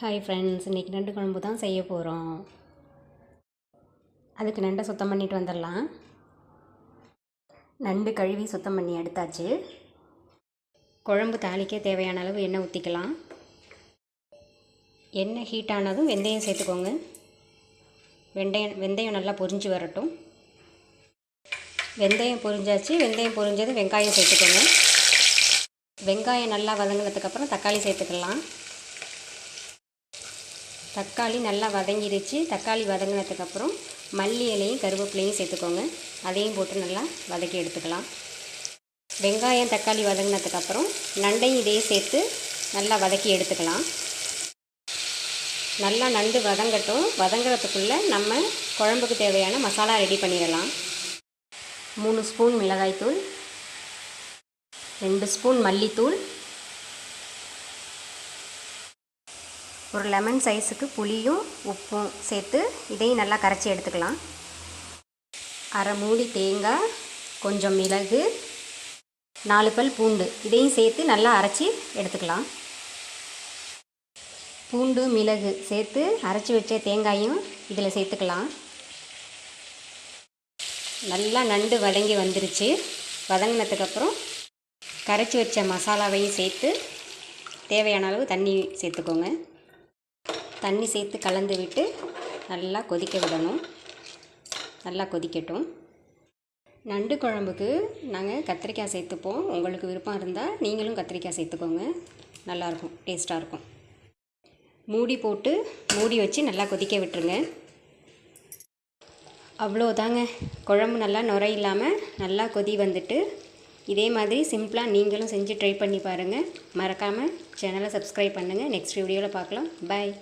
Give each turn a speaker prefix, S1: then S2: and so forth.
S1: Hi friends இன்றைக்கி நண்டு குழம்பு தான் செய்ய போகிறோம் அதுக்கு நண்டை சுத்தம் பண்ணிட்டு வந்துடலாம். நண்டு கழுவி சுத்தம் பண்ணி எடுத்தாச்சு. குழம்பு தாளிக்க தேவையான அளவு எண்ணெய் ஊற்றிக்கலாம் எண்ணெய் ஹீட் ஆனதும் வெந்தயம் சேர்த்துக்கோங்க. வெந்தயம் வெந்தயம் நல்லா பொரிஞ்சு வரட்டும். வெந்தயம் பொரிஞ்சாச்சு. வெந்தயம் பொரிஞ்சது வெங்காயம் சேர்த்துக்கோங்க. வெங்காயம் நல்லா வதங்கினதுக்கப்புறம் தக்காளி சேர்த்துக்கலாம். தக்காளி நல்லா வதங்கிடுச்சு தக்காளி வதங்கினதுக்கப்புறம் மல்லி இலையும் கருவேப்பிலையும் சேர்த்துக்கோங்க. அதையும் போட்டு நல்லா வதக்கி எடுத்துக்கலாம். வெங்காயம் தக்காளி வதங்கினதுக்கப்புறம் நண்டையும் இதையும் சேர்த்து நல்லா வதக்கி எடுத்துக்கலாம். நல்லா நண்டு வதங்கட்டும். வதங்குறதுக்குள்ளே நம்ம குழம்புக்கு தேவையான மசாலா ரெடி பண்ணிடலாம். மூணு ஸ்பூன் மிளகாய்த்தூள். ரெண்டு ஸ்பூன் மல்லித்தூள். ஒரு லெமன் சைஸுக்கு புளியும் உப்பும் சேர்த்து இதையும் நல்லா கரைச்சி எடுத்துக்கலாம். அரை மூடி தேங்காய் கொஞ்சம் மிளகு நாலு பல் பூண்டு இதையும் சேர்த்து நல்லா அரைச்சி எடுத்துக்கலாம். பூண்டு மிளகு சேர்த்து அரைச்சி வச்ச தேங்காயும் இதில் சேர்த்துக்கலாம். நல்லா நண்டு வதங்கி வந்துருச்சு. வதங்கினதுக்கப்புறம் கரைச்சி வச்ச மசாலாவையும் சேர்த்து தேவையான அளவு தண்ணி சேர்த்துக்கோங்க. தண்ணி சேர்த்து கலந்து விட்டு நல்லா கொதிக்க விடணும். நல்லா கொதிக்கட்டும். நண்டு குழம்புக்கு நாங்கள் கத்திரிக்காய் சேர்த்துப்போம். உங்களுக்கு விருப்பம் இருந்தால் நீங்களும் கத்திரிக்காய் சேர்த்துக்கோங்க. நல்லாயிருக்கும் டேஸ்ட்டாக இருக்கும். மூடி போட்டு மூடி வச்சு நல்லா கொதிக்க விட்டுருங்க. அவ்வளோதாங்க. குழம்பு நல்லா நுரை இல்லாமல் நல்லா கொதி வந்துட்டு இதே மாதிரி சிம்பிளாக நீங்களும் செஞ்சு ட்ரை பண்ணி பாருங்கள் மறக்காமல் சேனலை சப்ஸ்கிரைப் பண்ணுங்கள் நெக்ஸ்ட் வீடியோவில் பார்க்கலாம் பாய்